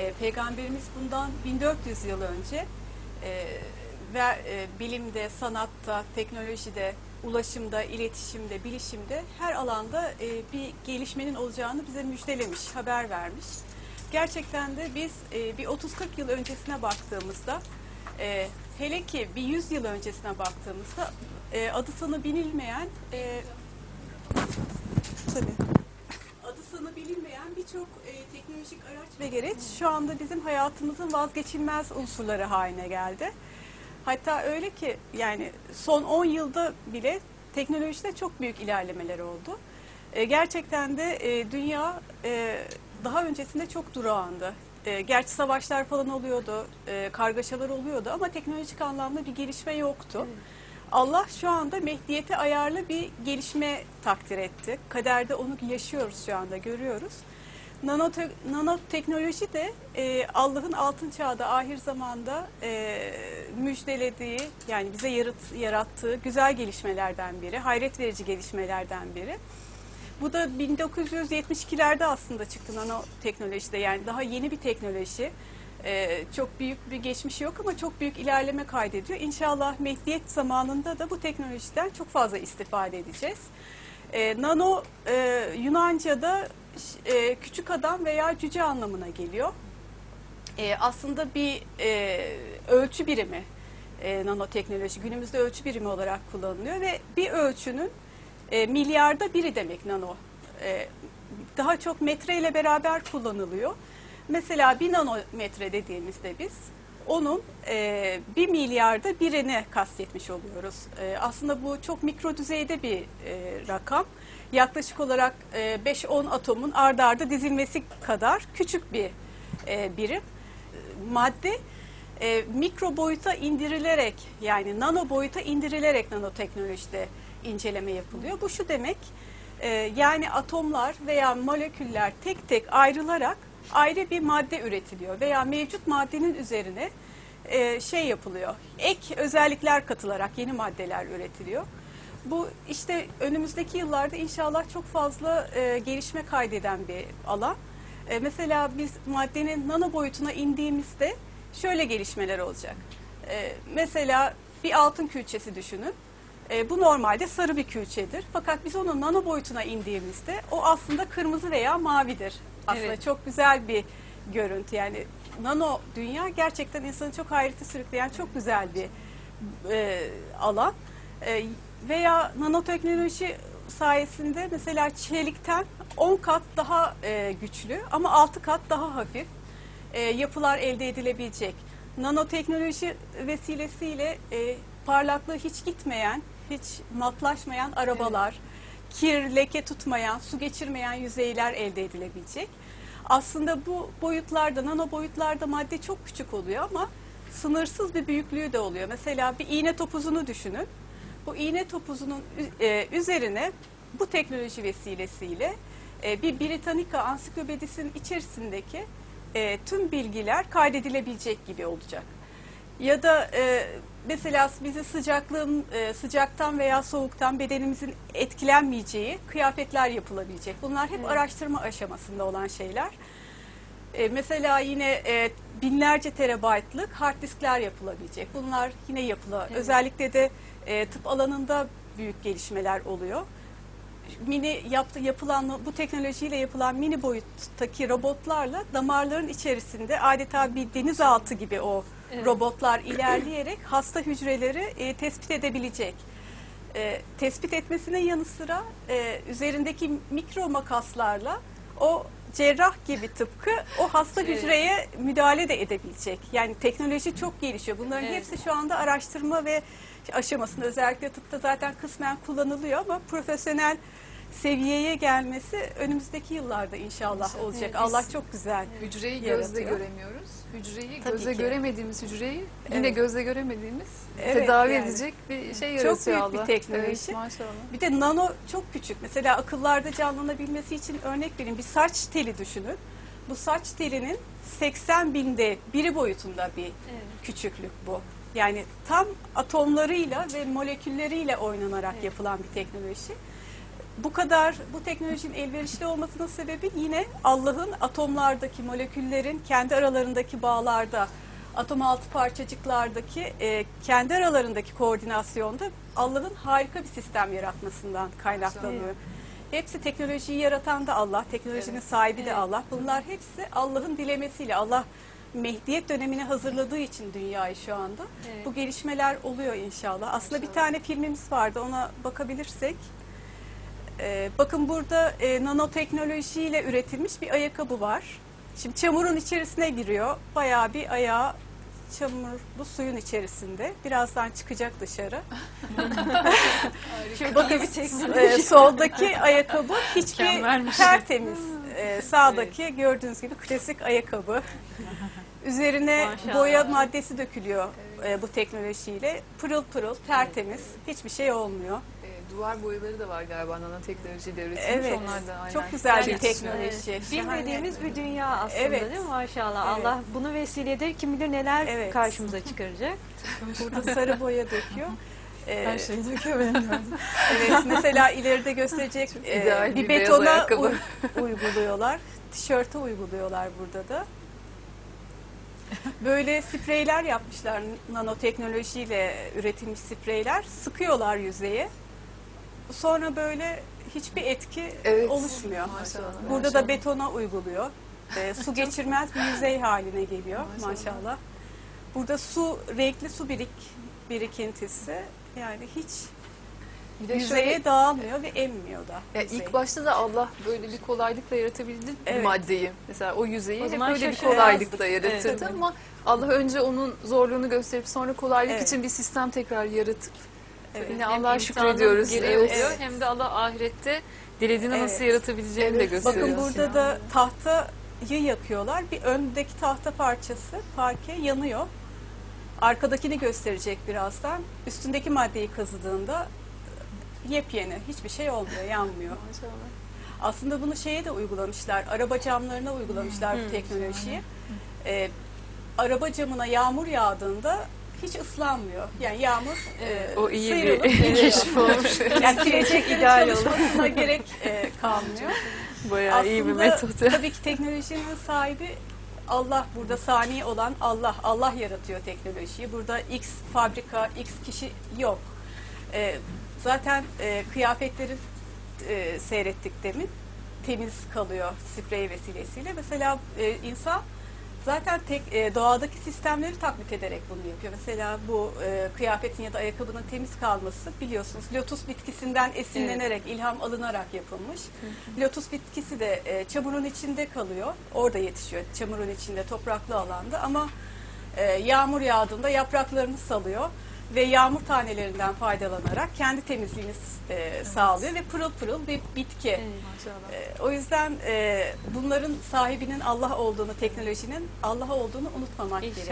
E, Peygamberimiz bundan 1400 yıl önce e, ve e, bilimde, sanatta, teknolojide, ulaşımda, iletişimde, bilişimde her alanda e, bir gelişmenin olacağını bize müjdelemiş, haber vermiş. Gerçekten de biz e, bir 30-40 yıl öncesine baktığımızda, e, hele ki bir 100 yıl öncesine baktığımızda e, adı sanı bilinmeyen e, tabii adı sanı bilinmeyen birçok e, teknolojik araç ve gereç şu anda bizim hayatımızın vazgeçilmez unsurları haline geldi. Hatta öyle ki yani son 10 yılda bile teknolojide çok büyük ilerlemeler oldu. E, gerçekten de e, dünya e, daha öncesinde çok durağandı. E, gerçi savaşlar falan oluyordu, e, kargaşalar oluyordu ama teknolojik anlamda bir gelişme yoktu. Allah şu anda mehdiyete ayarlı bir gelişme takdir etti. Kaderde onu yaşıyoruz şu anda, görüyoruz. Nanote- Nanoteknoloji de e, Allah'ın altın çağda, ahir zamanda e, müjdelediği, yani bize yarat- yarattığı güzel gelişmelerden biri, hayret verici gelişmelerden biri. Bu da 1972'lerde aslında çıktı nanoteknolojide, yani daha yeni bir teknoloji. Ee, çok büyük bir geçmişi yok ama çok büyük ilerleme kaydediyor. İnşallah mehdiyet zamanında da bu teknolojiden çok fazla istifade edeceğiz. Ee, nano e, Yunanca'da e, küçük adam veya cüce anlamına geliyor. E, aslında bir e, ölçü birimi e, nanoteknoloji günümüzde ölçü birimi olarak kullanılıyor ve bir ölçünün e, milyarda biri demek nano. E, daha çok metre ile beraber kullanılıyor. Mesela bir nanometre dediğimizde biz onun e, bir milyarda birini kastetmiş oluyoruz. E, aslında bu çok mikro düzeyde bir e, rakam. Yaklaşık olarak e, 5-10 atomun ardarda arda dizilmesi kadar küçük bir e, birim. Madde e, mikro boyuta indirilerek yani nano boyuta indirilerek nanoteknolojide inceleme yapılıyor. Bu şu demek e, yani atomlar veya moleküller tek tek ayrılarak ayrı bir madde üretiliyor veya mevcut maddenin üzerine e, şey yapılıyor. Ek özellikler katılarak yeni maddeler üretiliyor. Bu işte önümüzdeki yıllarda inşallah çok fazla e, gelişme kaydeden bir alan. E, mesela biz maddenin nano boyutuna indiğimizde şöyle gelişmeler olacak. E, mesela bir altın külçesi düşünün. E, bu normalde sarı bir külçedir. Fakat biz onun nano boyutuna indiğimizde o aslında kırmızı veya mavidir. Aslında Evet. çok güzel bir görüntü. Yani nano dünya gerçekten insanı çok hayrete sürükleyen çok güzel bir e, alan. E, veya nanoteknoloji sayesinde mesela çelikten 10 kat daha e, güçlü ama 6 kat daha hafif e, yapılar elde edilebilecek. Nanoteknoloji vesilesiyle e, parlaklığı hiç gitmeyen, hiç matlaşmayan arabalar, kir, leke tutmayan, su geçirmeyen yüzeyler elde edilebilecek. Aslında bu boyutlarda, nano boyutlarda madde çok küçük oluyor ama sınırsız bir büyüklüğü de oluyor. Mesela bir iğne topuzunu düşünün. Bu iğne topuzunun e, üzerine bu teknoloji vesilesiyle e, bir Britannica ansiklopedisinin içerisindeki e, tüm bilgiler kaydedilebilecek gibi olacak. Ya da e, mesela bizi sıcaklığın e, sıcaktan veya soğuktan bedenimizin etkilenmeyeceği kıyafetler yapılabilecek. Bunlar hep Evet. araştırma aşamasında olan şeyler. E, mesela yine e, binlerce terabaytlık hard diskler yapılabilecek. Bunlar yine yapıla. Evet. Özellikle de e, tıp alanında büyük gelişmeler oluyor. Mini yaptı, yapılan bu teknolojiyle yapılan mini boyuttaki robotlarla damarların içerisinde adeta bir denizaltı gibi o Evet. robotlar ilerleyerek hasta hücreleri e, tespit edebilecek. E, tespit etmesine yanı sıra e, üzerindeki mikro makaslarla o cerrah gibi tıpkı o hasta Evet. hücreye müdahale de edebilecek. Yani teknoloji çok gelişiyor. Bunların Evet. hepsi şu anda araştırma ve aşamasında özellikle tıpta zaten kısmen kullanılıyor ama profesyonel seviyeye gelmesi önümüzdeki yıllarda inşallah olacak. Evet, Allah çok güzel. Hücreyi gözle yaratıyor. göremiyoruz. Hücreyi Tabii gözle ki. göremediğimiz hücreyi yine Evet. gözle göremediğimiz Evet, tedavi yani. edecek bir şey Çok yaratıyor büyük bir Allah. teknoloji. Evet, maşallah. Bir de nano çok küçük. Mesela akıllarda canlanabilmesi için örnek vereyim. Bir saç teli düşünün. Bu saç telinin 80 binde biri boyutunda bir küçüklük bu. Yani tam atomlarıyla ve molekülleriyle oynanarak Evet. yapılan bir teknoloji. bu kadar bu teknolojinin elverişli olmasının sebebi yine Allah'ın atomlardaki moleküllerin kendi aralarındaki bağlarda atom altı parçacıklardaki e, kendi aralarındaki koordinasyonda Allah'ın harika bir sistem yaratmasından kaynaklanıyor. Hepsi teknolojiyi yaratan da Allah, teknolojinin Evet. sahibi de Evet. Allah. Bunlar hepsi Allah'ın dilemesiyle Allah Mehdiyet dönemine hazırladığı için dünyayı şu anda. Evet. Bu gelişmeler oluyor inşallah. Aslında bir İnşallah. tane filmimiz vardı ona bakabilirsek. Ee, bakın burada e, nanoteknolojiyle üretilmiş bir ayakkabı var. Şimdi çamurun içerisine giriyor. Bayağı bir ayağı çamurlu suyun içerisinde. Birazdan çıkacak dışarı. Çok Bakın bir e, soldaki ayakkabı hiçbir Mükemmelmiş. tertemiz. E, sağdaki gördüğünüz gibi klasik ayakkabı. Üzerine Maşallah. boya maddesi dökülüyor e, bu teknolojiyle. Pırıl pırıl, tertemiz. Hiçbir şey olmuyor. E, duvar boyaları da var galiba nanoteknolojiyle üretilmiş. Evet. Onlar da aynen. Çok güzel bir Yani- teknoloji. Evet, Şahane. Bilmediğimiz bir dünya aslında Evet. değil mi maşallah. Evet. Allah bunu vesiledir kim bilir neler Evet. karşımıza çıkaracak. Burada sarı boya döküyor. E, Her şeyi dökemedim. Evet mesela ileride gösterecek e, ideal bir bir beyaz betona ayakkabı. uy- uyguluyorlar. Tişörte uyguluyorlar burada da. Böyle spreyler yapmışlar nanoteknolojiyle üretilmiş spreyler. Sıkıyorlar yüzeye. Sonra böyle hiçbir etki Evet. oluşmuyor. Maşallah. Burada maşallah. da betona uyguluyor. E, su geçirmez bir yüzey haline geliyor Maşallah. maşallah. Burada su renkli su birik birikintisi yani hiç Bir de yüzeye şöyle, dağılmıyor ve emmiyor da. ya yüzey. ilk başta da Allah böyle bir kolaylıkla yaratabildi Evet. maddeyi. Mesela o yüzeyi O hep böyle bir kolaylıkla yaratırdı Evet. ama Allah önce onun zorluğunu gösterip sonra kolaylık Evet. için bir sistem tekrar yaratıp Evet. yine Hem Allah'a şükrediyoruz. Evet. Evet. hem de Allah ahirette dilediğini Evet. nasıl yaratabileceğini de Evet. gösteriyor. Bakın burada da tahtayı yakıyorlar. Bir öndeki tahta parçası parke yanıyor. Arkadakini gösterecek birazdan. Üstündeki maddeyi kazıdığında yepyeni. Hiçbir şey olmuyor, yanmıyor. Maşallah. Aslında bunu şeye de uygulamışlar. Araba camlarına uygulamışlar bu teknolojiyi. Ee, araba camına yağmur yağdığında hiç ıslanmıyor. Yani yağmur e, O iyi bir sıyrılıp gidiyor. keşif olmuş. Yani sileceklerin İdeal oldu. çalışmasına gerek e, kalmıyor. Bayağı iyi bir Aslında metot. ya. tabii ki teknolojinin sahibi Allah burada sani olan Allah. Allah yaratıyor teknolojiyi. Burada X fabrika, X kişi yok. Ee, zaten e, kıyafetleri e, seyrettik demin. Temiz kalıyor sprey vesilesiyle. Mesela e, insan zaten tek e, doğadaki sistemleri taklit ederek bunu yapıyor. Mesela bu e, kıyafetin ya da ayakkabının temiz kalması biliyorsunuz lotus bitkisinden esinlenerek, ilham alınarak yapılmış. Lotus bitkisi de e, çamurun içinde kalıyor. Orada yetişiyor. Çamurun içinde, topraklı alanda ama e, yağmur yağdığında yapraklarını salıyor ve yağmur tanelerinden faydalanarak kendi temizliğini e, sağlıyor ve pırıl pırıl bir bitki. Maşallah. E, o yüzden e, bunların sahibinin Allah olduğunu, teknolojinin Allah olduğunu unutmamak gerekiyor.